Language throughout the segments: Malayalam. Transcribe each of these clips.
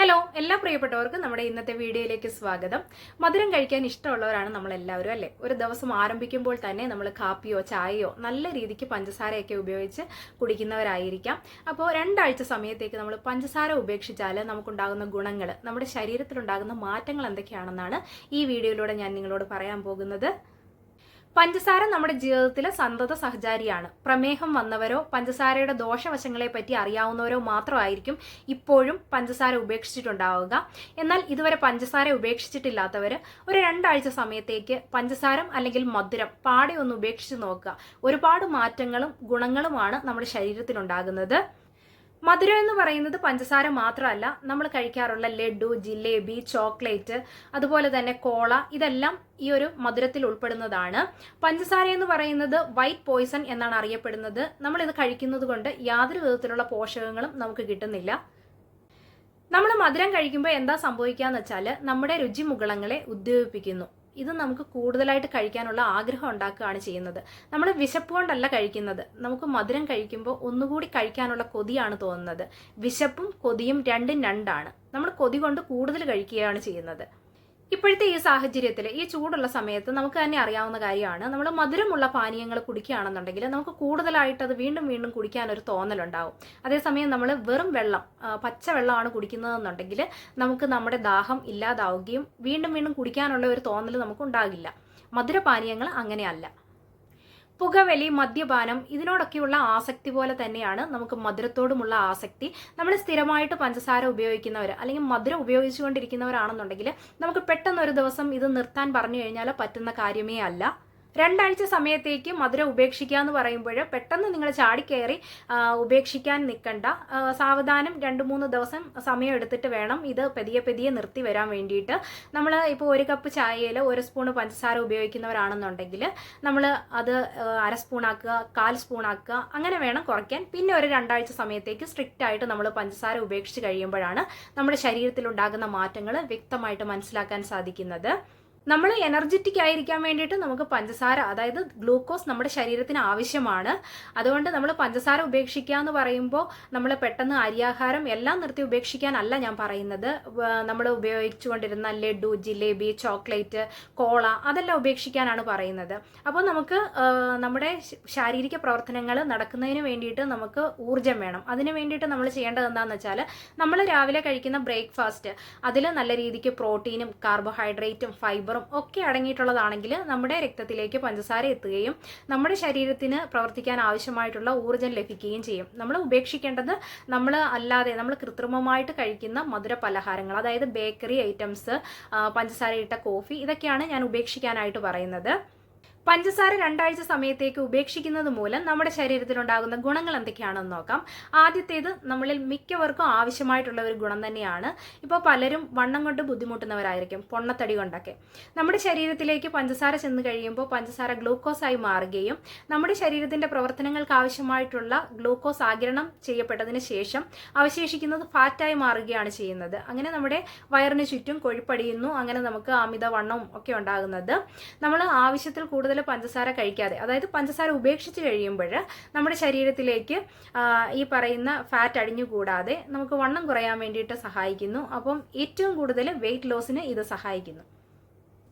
ഹലോ എല്ലാ പ്രിയപ്പെട്ടവർക്കും നമ്മുടെ ഇന്നത്തെ വീഡിയോയിലേക്ക് സ്വാഗതം. മധുരം കഴിക്കാൻ ഇഷ്ടമുള്ളവരാണ് നമ്മൾ എല്ലാവരും അല്ലേ? ഒരു ദിവസം ആരംഭിക്കുമ്പോൾ തന്നെ നമ്മൾ കാപ്പിയോ ചായയോ നല്ല രീതിക്ക് പഞ്ചസാരയൊക്കെ ഉപയോഗിച്ച് കുടിക്കുന്നവരായിരിക്കാം. അപ്പോൾ രണ്ടാഴ്ച സമയത്തേക്ക് നമ്മൾ പഞ്ചസാര ഉപേക്ഷിച്ചാൽ നമുക്കുണ്ടാകുന്ന ഗുണങ്ങൾ നമ്മുടെ ശരീരത്തിലുണ്ടാകുന്ന മാറ്റങ്ങൾ എന്തൊക്കെയാണെന്നാണ് ഈ വീഡിയോയിലൂടെ ഞാൻ നിങ്ങളോട് പറയാൻ പോകുന്നത്. പഞ്ചസാര നമ്മുടെ ജീവിതത്തിലെ സന്തത സഹചാരിയാണ്. പ്രമേഹം വന്നവരോ പഞ്ചസാരയുടെ ദോഷവശങ്ങളെ പറ്റി അറിയാവുന്നവരോ മാത്രമായിരിക്കും ഇപ്പോഴും പഞ്ചസാര ഉപേക്ഷിച്ചിട്ടുണ്ടാവുക. എന്നാൽ ഇതുവരെ പഞ്ചസാര ഉപേക്ഷിച്ചിട്ടില്ലാത്തവർ ഒരു രണ്ടാഴ്ച സമയത്തേക്ക് പഞ്ചസാരം അല്ലെങ്കിൽ മധുരം പാടെ ഒന്ന് ഉപേക്ഷിച്ച് നോക്കുക. ഒരുപാട് മാറ്റങ്ങളും ഗുണങ്ങളുമാണ് നമ്മുടെ ശരീരത്തിലുണ്ടാകുന്നത്. മധുരം എന്ന് പറയുന്നത് പഞ്ചസാര മാത്രമല്ല നമ്മൾ കഴിക്കാറുള്ള ലഡു ജിലേബി ചോക്ലേറ്റ് അതുപോലെ തന്നെ കോള ഇതെല്ലാം ഈ ഒരു മധുരത്തിൽ ഉൾപ്പെടുന്നതാണ്. പഞ്ചസാര എന്ന് പറയുന്നത് വൈറ്റ് പോയിസൺ എന്നാണ് അറിയപ്പെടുന്നത്. നമ്മൾ ഇത് കഴിക്കുന്നത് കൊണ്ട് യാതൊരു വിധത്തിലുള്ള പോഷകങ്ങളും നമുക്ക് കിട്ടുന്നില്ല. നമ്മൾ മധുരം കഴിക്കുമ്പോൾ എന്താ സംഭവിക്കുക എന്ന് വെച്ചാൽ നമ്മുടെ രുചിമുകളങ്ങളെ ഉദ്ദീപിപ്പിക്കുന്നു. ഇത് നമുക്ക് കൂടുതലായിട്ട് കഴിക്കാനുള്ള ആഗ്രഹം ഉണ്ടാക്കുകയാണ് ചെയ്യുന്നത്. നമ്മൾ വിശപ്പ് കൊണ്ടല്ല കഴിക്കുന്നത്. നമുക്ക് മധുരം കഴിക്കുമ്പോൾ ഒന്നുകൂടി കഴിക്കാനുള്ള കൊതിയാണ് തോന്നുന്നത്. വിശപ്പും കൊതിയും രണ്ടും രണ്ടാണ്. നമ്മൾ കൊതി കൊണ്ട് കൂടുതൽ കഴിക്കുകയാണ് ചെയ്യുന്നത്. ഇപ്പോഴത്തെ ഈ സാഹചര്യത്തിൽ ഈ ചൂടുള്ള സമയത്ത് നമുക്ക് തന്നെ അറിയാവുന്ന കാര്യമാണ്. നമ്മൾ മധുരമുള്ള പാനീയങ്ങൾ കുടിക്കുകയാണെന്നുണ്ടെങ്കിൽ നമുക്ക് കൂടുതലായിട്ട് അത് വീണ്ടും വീണ്ടും കുടിക്കാനൊരു തോന്നലുണ്ടാവും. അതേസമയം നമ്മൾ വെറും വെള്ളം പച്ചവെള്ളമാണ് പച്ച വെള്ളമാണ് കുടിക്കുന്നതെന്നുണ്ടെങ്കിൽ നമുക്ക് നമ്മുടെ ദാഹം ഇല്ലാതാവുകയും വീണ്ടും വീണ്ടും കുടിക്കാനുള്ള ഒരു തോന്നൽ നമുക്ക് ഉണ്ടാകില്ല മധുരപാനീയങ്ങൾ അങ്ങനെയല്ല. പുകവലി മദ്യപാനം ഇതിനോടൊക്കെയുള്ള ആസക്തി പോലെ തന്നെയാണ് നമുക്ക് മധുരത്തോടുമുള്ള ആസക്തി. നമ്മൾ സ്ഥിരമായിട്ട് പഞ്ചസാര ഉപയോഗിക്കുന്നവർ അല്ലെങ്കിൽ മധുരം ഉപയോഗിച്ചുകൊണ്ടിരിക്കുന്നവരാണെന്നുണ്ടെങ്കിൽ നമുക്ക് പെട്ടെന്ന് ഒരു ദിവസം ഇത് നിർത്താൻ പറഞ്ഞു കഴിഞ്ഞാൽ പറ്റുന്ന കാര്യമേ അല്ല. രണ്ടാഴ്ച സമയത്തേക്ക് മധുരം ഉപേക്ഷിക്കുക എന്ന് പറയുമ്പോൾ പെട്ടെന്ന് നിങ്ങൾ ചാടിക്കയറി കയറി ഉപേക്ഷിക്കാൻ നിൽക്കണ്ട സാവധാനം രണ്ട് മൂന്ന് ദിവസം സമയം എടുത്തിട്ട് വേണം ഇത് പതിയെ പതിയെ നിർത്തി വരാൻ വേണ്ടിയിട്ട്. നമ്മൾ ഇപ്പോൾ ഒരു കപ്പ് ചായയിൽ ഒരു സ്പൂൺ പഞ്ചസാര ഉപയോഗിക്കുന്നവരാണെന്നുണ്ടെങ്കിൽ നമ്മൾ അത് അര സ്പൂണാക്കുക കാൽ സ്പൂണാക്കുക അങ്ങനെ വേണം കുറയ്ക്കാൻ. പിന്നെ ഒരു രണ്ടാഴ്ച സമയത്തേക്ക് സ്ട്രിക്റ്റ് ആയിട്ട് നമ്മൾ പഞ്ചസാര ഉപേക്ഷിച്ച് കഴിയുമ്പോഴാണ് നമ്മുടെ ശരീരത്തിലുണ്ടാകുന്ന മാറ്റങ്ങൾ വ്യക്തമായിട്ട് മനസ്സിലാക്കാൻ സാധിക്കുന്നത്. നമ്മൾ എനർജറ്റിക് ആയിരിക്കാൻ വേണ്ടിയിട്ട് നമുക്ക് പഞ്ചസാര അതായത് ഗ്ലൂക്കോസ് നമ്മുടെ ശരീരത്തിന് ആവശ്യമാണ്. അതുകൊണ്ട് നമ്മൾ പഞ്ചസാര ഉപേക്ഷിക്കുക എന്ന് പറയുമ്പോൾ നമ്മൾ പെട്ടെന്ന് അരിയാഹാരം എല്ലാം നിർത്തി ഉപേക്ഷിക്കാനല്ല ഞാൻ പറയുന്നത്. നമ്മൾ ഉപയോഗിച്ചുകൊണ്ടിരുന്ന ലഡു ജിലേബി ചോക്ലേറ്റ് കോള അതെല്ലാം ഉപേക്ഷിക്കാനാണ് പറയുന്നത്. അപ്പോൾ നമുക്ക് നമ്മുടെ ശാരീരിക പ്രവർത്തനങ്ങൾ നടക്കുന്നതിന് വേണ്ടിയിട്ട് നമുക്ക് ഊർജം വേണം. അതിന് വേണ്ടിയിട്ട് നമ്മൾ ചെയ്യേണ്ടത് എന്താണെന്ന് വെച്ചാൽ നമ്മൾ രാവിലെ കഴിക്കുന്ന ബ്രേക്ക്ഫാസ്റ്റ് അതിൽ നല്ല രീതിക്ക് പ്രോട്ടീനും കാർബോഹൈഡ്രേറ്റും ഫൈബറും ഒക്കെ അടങ്ങിയിട്ടുള്ളതാണെങ്കിൽ നമ്മുടെ രക്തത്തിലേക്ക് പഞ്ചസാര എത്തുകയും നമ്മുടെ ശരീരത്തിന് പ്രവർത്തിക്കാൻ ആവശ്യമായിട്ടുള്ള ഊർജം ലഭിക്കുകയും ചെയ്യും. നമ്മൾ ഉപേക്ഷിക്കേണ്ടത് നമ്മൾ അല്ലാതെ നമ്മൾ കൃത്രിമമായിട്ട് കഴിക്കുന്ന മധുര പലഹാരങ്ങൾ അതായത് ബേക്കറി ഐറ്റംസ് പഞ്ചസാരയിട്ട കോഫി ഇതൊക്കെയാണ് ഞാൻ ഉപേക്ഷിക്കാനായിട്ട് പറയുന്നത്. പഞ്ചസാര രണ്ടാഴ്ച സമയത്തേക്ക് ഉപേക്ഷിക്കുന്നത് മൂലം നമ്മുടെ ശരീരത്തിലുണ്ടാകുന്ന ഗുണങ്ങൾ എന്തൊക്കെയാണെന്ന് നോക്കാം. ആദ്യത്തേത് നമ്മളിൽ മിക്കവർക്കും ആവശ്യമായിട്ടുള്ള ഒരു ഗുണം തന്നെയാണ്. ഇപ്പോൾ പലരും വണ്ണം കൊണ്ട് ബുദ്ധിമുട്ടുന്നവരായിരിക്കും പൊണ്ണത്തടി കൊണ്ടൊക്കെ. നമ്മുടെ ശരീരത്തിലേക്ക് പഞ്ചസാര ചെന്ന് കഴിയുമ്പോൾ പഞ്ചസാര ഗ്ലൂക്കോസ് ആയി മാറുകയും നമ്മുടെ ശരീരത്തിന്റെ പ്രവർത്തനങ്ങൾക്ക് ആവശ്യമായിട്ടുള്ള ഗ്ലൂക്കോസ് ആഗിരണം ചെയ്യപ്പെട്ടതിന് ശേഷം അവശേഷിക്കുന്നത് ഫാറ്റായി മാറുകയാണ് ചെയ്യുന്നത്. അങ്ങനെ നമ്മുടെ വയറിന് ചുറ്റും കൊഴുപ്പടിയുന്നു അങ്ങനെ നമുക്ക് അമിതവണ്ണവും ഒക്കെ ഉണ്ടാകുന്നത്. നമ്മൾ ആവശ്യത്തിൽ കൂടുതൽ പഞ്ചസാര കഴിക്കാതെ അതായത് പഞ്ചസാര ഉപേക്ഷിച്ച് കഴിയുമ്പോൾ നമ്മുടെ ശരീരത്തിലേക്ക് ഈ പറയുന്ന ഫാറ്റ് അടിഞ്ഞുകൂടാതെ നമുക്ക് വണ്ണം കുറയാൻ വേണ്ടിയിട്ട് സഹായിക്കുന്നു. അപ്പം ഏറ്റവും കൂടുതൽ വെയിറ്റ് ലോസിന് ഇത് സഹായിക്കുന്നു.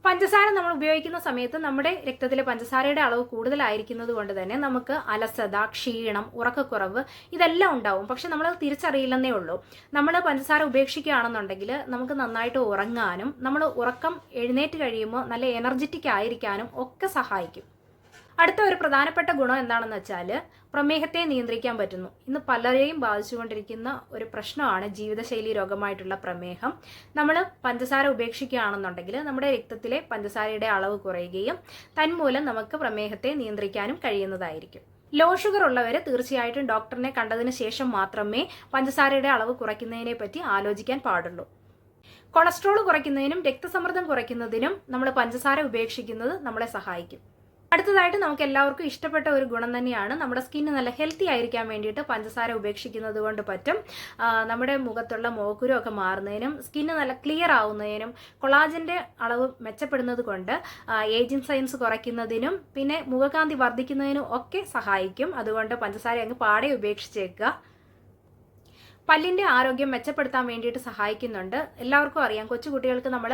പഞ്ചസാര നമ്മൾ ഉപയോഗിക്കുന്ന സമയത്ത് നമ്മുടെ രക്തത്തിലെ പഞ്ചസാരയുടെ അളവ് കൂടുതലായിരിക്കുന്നത് കൊണ്ട് തന്നെ നമുക്ക് അലസത ക്ഷീണം ഉറക്കക്കുറവ് ഇതെല്ലാം ഉണ്ടാവും. പക്ഷെ നമ്മൾ തിരിച്ചറിയില്ലെന്നേ ഉള്ളൂ. നമ്മൾ പഞ്ചസാര ഉപേക്ഷിക്കുകയാണെന്നുണ്ടെങ്കിൽ നമുക്ക് നന്നായിട്ട് ഉറങ്ങാനും നമ്മൾ ഉറക്കം എഴുന്നേറ്റ് കഴിയുമ്പോൾ നല്ല എനർജറ്റിക് ആയിരിക്കാനും ഒക്കെ സഹായിക്കും. അടുത്ത ഒരു പ്രധാനപ്പെട്ട ഗുണം എന്താണെന്ന് വെച്ചാൽ പ്രമേഹത്തെ നിയന്ത്രിക്കാൻ പറ്റുന്നു. ഇന്ന് പലരെയും ബാധിച്ചുകൊണ്ടിരിക്കുന്ന ഒരു പ്രശ്നമാണ് ജീവിതശൈലി രോഗമായിട്ടുള്ള പ്രമേഹം. നമ്മൾ പഞ്ചസാര ഉപേക്ഷിക്കുകയാണെന്നുണ്ടെങ്കിൽ നമ്മുടെ രക്തത്തിലെ പഞ്ചസാരയുടെ അളവ് കുറയുകയും തന്മൂലം നമുക്ക് പ്രമേഹത്തെ നിയന്ത്രിക്കാനും കഴിയുന്നതായിരിക്കും. ലോ ഷുഗർ ഉള്ളവർ തീർച്ചയായിട്ടും ഡോക്ടറിനെ കണ്ടതിന് ശേഷം മാത്രമേ പഞ്ചസാരയുടെ അളവ് കുറയ്ക്കുന്നതിനെ പറ്റി ആലോചിക്കാൻ പാടുള്ളൂ. കൊളസ്ട്രോൾ കുറയ്ക്കുന്നതിനും രക്തസമ്മർദ്ദം കുറയ്ക്കുന്നതിനും നമ്മൾ പഞ്ചസാര ഉപേക്ഷിക്കുന്നത് നമ്മളെ സഹായിക്കും. അടുത്തതായിട്ട് നമുക്ക് എല്ലാവർക്കും ഇഷ്ടപ്പെട്ട ഒരു ഗുണം തന്നെയാണ് നമ്മുടെ സ്കിന്ന് നല്ല ഹെൽത്തി ആയിരിക്കാൻ വേണ്ടിയിട്ട് പഞ്ചസാര ഉപേക്ഷിക്കുന്നത് കൊണ്ട് പറ്റും. നമ്മുടെ മുഖത്തുള്ള മോക്കുരു ഒക്കെ മാറുന്നതിനും സ്കിന്ന് നല്ല ക്ലിയർ ആവുന്നതിനും കൊളാജന്റെ അളവ് മെച്ചപ്പെടുന്നത് കൊണ്ട് ഏജിങ് സയൻസ് കുറയ്ക്കുന്നതിനും പിന്നെ മുഖകാന്തി വർദ്ധിക്കുന്നതിനും ഒക്കെ സഹായിക്കും. അതുകൊണ്ട് പഞ്ചസാര അങ്ങ് പാടെ ഉപേക്ഷിച്ചേക്കുക. പല്ലിന്റെ ആരോഗ്യം മെച്ചപ്പെടുത്താൻ വേണ്ടിയിട്ട് സഹായിക്കുന്നുണ്ട്. എല്ലാവർക്കും അറിയാം കൊച്ചുകുട്ടികൾക്ക് നമ്മൾ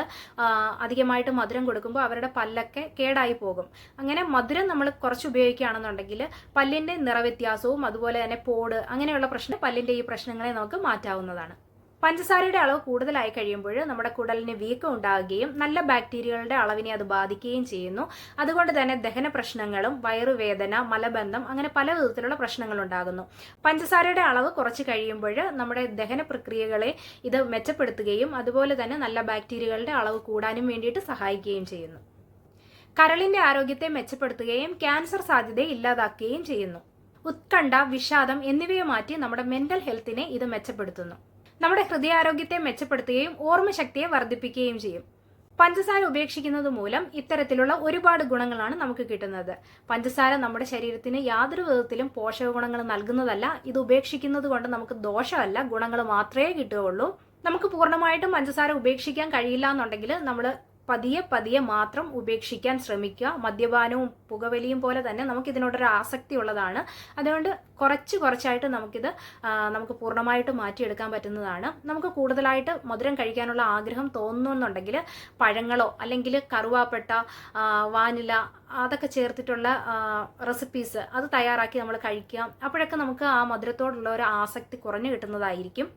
അധികമായിട്ട് മധുരം കൊടുക്കുമ്പോൾ അവരുടെ പല്ലൊക്കെ കേടായി പോകും. അങ്ങനെ മധുരം നമ്മൾ കുറച്ച് ഉപയോഗിക്കുകയാണെന്നുണ്ടെങ്കിൽ പല്ലിന്റെ നിറവ്യത്യാസവും അതുപോലെ തന്നെ പോട് അങ്ങനെയുള്ള പ്രശ്നം പല്ലിന്റെ ഈ പ്രശ്നങ്ങളെ നമുക്ക് മാറ്റാവുന്നതാണ്. പഞ്ചസാരയുടെ അളവ് കൂടുതലായി കഴിയുമ്പോൾ നമ്മുടെ കുടലിന് വീക്കം ഉണ്ടാകുകയും നല്ല ബാക്ടീരിയകളുടെ അളവിനെ അത് ബാധിക്കുകയും ചെയ്യുന്നു. അതുകൊണ്ട് തന്നെ ദഹന പ്രശ്നങ്ങളും വയറുവേദന മലബന്ധം അങ്ങനെ പല വിധത്തിലുള്ള പ്രശ്നങ്ങൾ ഉണ്ടാകുന്നു. പഞ്ചസാരയുടെ അളവ് കുറച്ച് കഴിയുമ്പോൾ നമ്മുടെ ദഹന പ്രക്രിയകളെ ഇത് മെച്ചപ്പെടുത്തുകയും അതുപോലെ തന്നെ നല്ല ബാക്ടീരിയകളുടെ അളവ് കൂടാനും വേണ്ടിയിട്ട് സഹായിക്കുകയും ചെയ്യുന്നു. കരളിന്റെ ആരോഗ്യത്തെ മെച്ചപ്പെടുത്തുകയും ക്യാൻസർ സാധ്യത ഇല്ലാതാക്കുകയും ചെയ്യുന്നു. ഉത്കണ്ഠ വിഷാദം എന്നിവയെ മാറ്റി നമ്മുടെ മെന്റൽ ഹെൽത്തിനെ ഇത് മെച്ചപ്പെടുത്തുന്നു. നമ്മുടെ ഹൃദയാരോഗ്യത്തെ മെച്ചപ്പെടുത്തുകയും ഓർമ്മശക്തിയെ വർദ്ധിപ്പിക്കുകയും ചെയ്യും. പഞ്ചസാര ഉപേക്ഷിക്കുന്നത് മൂലം ഇത്തരത്തിലുള്ള ഒരുപാട് ഗുണങ്ങളാണ് നമുക്ക് കിട്ടുന്നത്. പഞ്ചസാര നമ്മുടെ ശരീരത്തിന് യാതൊരു വിധത്തിലും പോഷക ഗുണങ്ങൾ നൽകുന്നതല്ല. ഇത് ഉപേക്ഷിക്കുന്നത് കൊണ്ട് നമുക്ക് ദോഷമല്ല ഗുണങ്ങൾ മാത്രമേ കിട്ടുകയുള്ളൂ. നമുക്ക് പൂർണമായിട്ടും പഞ്ചസാര ഉപേക്ഷിക്കാൻ കഴിയില്ല എന്നുണ്ടെങ്കിൽ നമ്മൾ പതിയെ പതിയെ മാത്രം ഉപേക്ഷിക്കാൻ ശ്രമിക്കുക. മദ്യപാനവും പുകവലിയും പോലെ തന്നെ നമുക്ക് ഇതിനോടൊരു ആസക്തി ഉള്ളതാണ് അതുകൊണ്ട് കുറച്ച് കുറച്ചായിട്ട് നമുക്കിത് നമുക്ക് പൂർണമായിട്ട് മാറ്റിയെടുക്കാൻ പറ്റുന്നതാണ്. നമുക്ക് കൂടുതലായിട്ട് മധുരം കഴിക്കാനുള്ള ആഗ്രഹം തോന്നുന്നുണ്ടെങ്കിൽ പഴങ്ങളോ അല്ലെങ്കിൽ കറുവാപ്പട്ട വാനില അതൊക്കെ ചേർത്തിട്ടുള്ള റെസിപ്പീസ് അത് തയ്യാറാക്കി നമ്മൾ കഴിക്കുക. അപ്പോഴൊക്കെ നമുക്ക് ആ മധുരത്തോടുള്ള ഒരു ആസക്തി കുറഞ്ഞു കിട്ടുന്നതായിരിക്കും.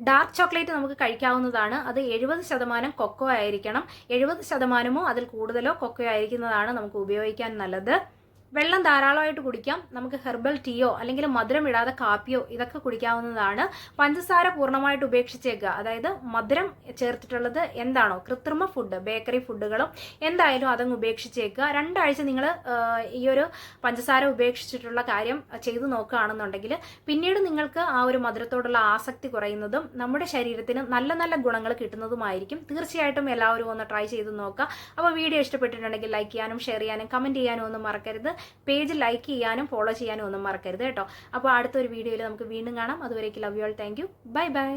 ഡാർക്ക് ചോക്ലേറ്റ് നമുക്ക് കഴിക്കാവുന്നതാണ്. അത് എഴുപത് ശതമാനം കൊക്കോ ആയിരിക്കണം. എഴുപത് ശതമാനമോ അതിൽ കൂടുതലോ കൊക്കോ ആയിരിക്കുന്നതാണ് നമുക്ക് ഉപയോഗിക്കാൻ നല്ലത്. വെള്ളം ധാരാളമായിട്ട് കുടിക്കാം. നമുക്ക് ഹെർബൽ ടീയോ അല്ലെങ്കിൽ മധുരം ഇടാതെ കാപ്പിയോ ഇതൊക്കെ കുടിക്കാവുന്നതാണ്. പഞ്ചസാര പൂർണമായിട്ട് ഉപേക്ഷിച്ചേക്കുക. അതായത് മധുരം ചേർത്തിട്ടുള്ളത് എന്താണോ? കൃത്രിമ ഫുഡ് ബേക്കറി ഫുഡുകളും എന്തായാലും അതങ്ങ് ഉപേക്ഷിച്ചേക്കുക. രണ്ടാഴ്ച നിങ്ങൾ ഈ ഒരു പഞ്ചസാര ഉപേക്ഷിച്ചിട്ടുള്ള കാര്യം ചെയ്തു നോക്കുകയാണെന്നുണ്ടെങ്കിൽ പിന്നീട് നിങ്ങൾക്ക് ആ ഒരു മധുരത്തോടുള്ള ആസക്തി കുറയുന്നതും നമ്മുടെ ശരീരത്തിന് നല്ല നല്ല ഗുണങ്ങൾ കിട്ടുന്നതുമായിരിക്കും. തീർച്ചയായിട്ടും എല്ലാവരും ഒന്ന് ട്രൈ ചെയ്ത് നോക്കുക. അപ്പോൾ വീഡിയോ ഇഷ്ടപ്പെട്ടിട്ടുണ്ടെങ്കിൽ ലൈക്ക് ചെയ്യാനും ഷെയർ ചെയ്യാനും കമന്റ് ചെയ്യാനും ഒന്നും മറക്കരുത്. പേജ് ലൈക്ക് ചെയ്യാനും ഫോളോ ചെയ്യാനും ഒന്നും മറക്കരുത് കേട്ടോ. അപ്പോൾ അടുത്തൊരു വീഡിയോയിൽ നമുക്ക് വീണ്ടും കാണാം. അതുവരേക്ക് love you all thank you bye bye